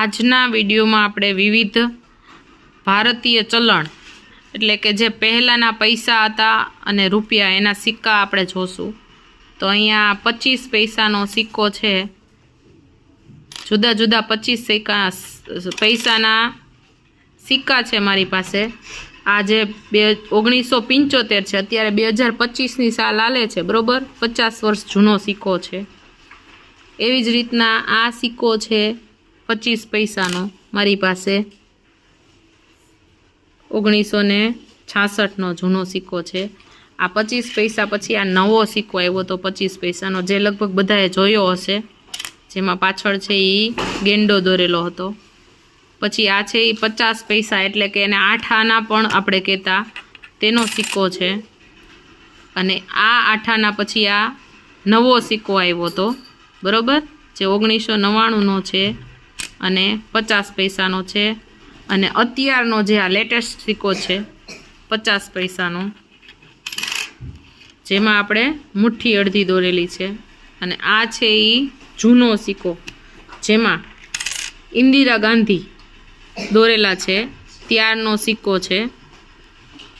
આજના વિડીયોમાં આપણે વિવિધ ભારતીય ચલણ, એટલે કે જે પહેલાંના પૈસા હતા અને રૂપિયા, એના સિક્કા આપણે જોશું. તો અહીંયા પચીસ પૈસાનો સિક્કો છે. જુદા જુદા પચીસ સિક્કા, પૈસાના સિક્કા છે મારી પાસે. આ જે બે ઓગણીસો પંચોતેર છે, અત્યારે બે હજાર પચીસની સાલ આલે છે, બરાબર? પચાસ વર્ષ જૂનો સિક્કો છે. એવી જ રીતના આ સિક્કો છે પચીસ પૈસાનો મારી પાસે ઓગણીસો ને છાસઠનો જૂનો સિક્કો છે. આ પચીસ પૈસા પછી આ નવો સિક્કો આવ્યો તો પચીસ પૈસાનો જે લગભગ બધાએ જોયો હશે. જેમાં પાછળ છે એ ગેંડો દોરેલો હતો. પછી આ છે એ પચાસ પૈસા એટલે કે એને આઠ આના પણ આપણે કહેતા તેનો સિક્કો છે. અને આ આઠાના પછી આ નવો સિક્કો આવ્યો હતો બરાબર? જે ઓગણીસો નવ્વાણુંનો છે અને પચાસ પૈસાનો છે. અને અત્યારનો જે આ લેટેસ્ટ સિક્કો છે, પચાસ પૈસાનો. જેમાં આપણે મુઠ્ઠી અડધી દોરેલી છે. અને આ છે એ જૂનો સિક્કો, જેમાં ઇન્દિરા ગાંધી દોરેલા છે. ત્યારનો સિક્કો છે.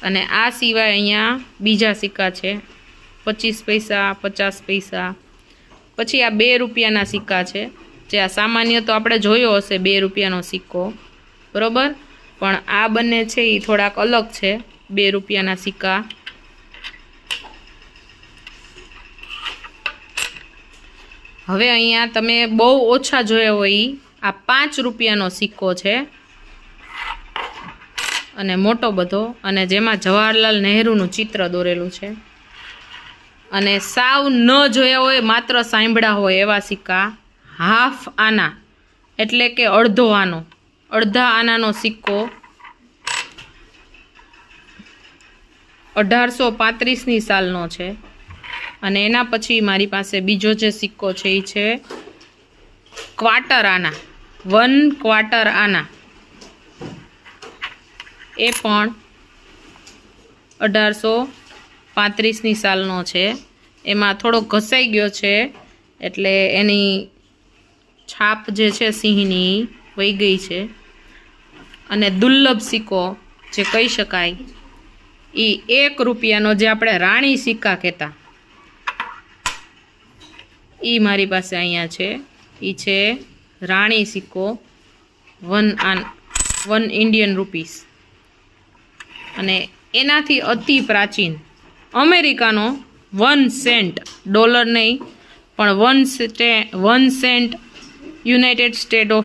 અને આ સિવાય અહીંયા બીજા સિક્કા છે. પચીસ પૈસા, પચાસ પૈસા. પછી આ બે રૂપિયાના સિક્કા છે. જે આ સામાન્ય તો આપણે જોયો હશે, બે રૂપિયાનો સિક્કો. બરોબર? પણ આ બંને છે એ થોડાક અલગ છે, બે રૂપિયાના સિક્કા. હવે અહીંયા તમે બહુ ઓછા જોયા હોય આ પાંચ રૂપિયાનો સિક્કો છે. અને મોટો બધો. અને જેમાં જવાહરલાલ નહેરુનું ચિત્ર દોરેલું છે. અને સાવ ન જોયા હોય, માત્ર સાંભળ્યા હોય એવા સિક્કા. હાફ આના, એટલે કે અડધો આનો. અડધા આનાનો સિક્કો અઢારસો પાંત્રીસની સાલનો છે. અને એના પછી મારી પાસે બીજો જે સિક્કો છે એ છે ક્વાર્ટર આના, વન ક્વાર્ટર આના. એ પણ અઢારસો પાંત્રીસની સાલનો છે. એમાં થોડો ઘસાઈ ગયો છે, એટલે એની છાપ જે છે સિંહની, વહી ગઈ છે. અને દુર્લભ સિક્કો જે કહી શકાય એ એક રૂપિયાનો જે આપણે રાણી સિક્કા કહેતા. એ મારી પાસે અહીંયા છે. એ છે રાણી સિક્કો, વન આન, વન ઇન્ડિયન રૂપીસ. અને એનાથી અતિ પ્રાચીન. અમેરિકાનો વન સેન્ટ, ડોલર નહીં, પણ one one cent united states of.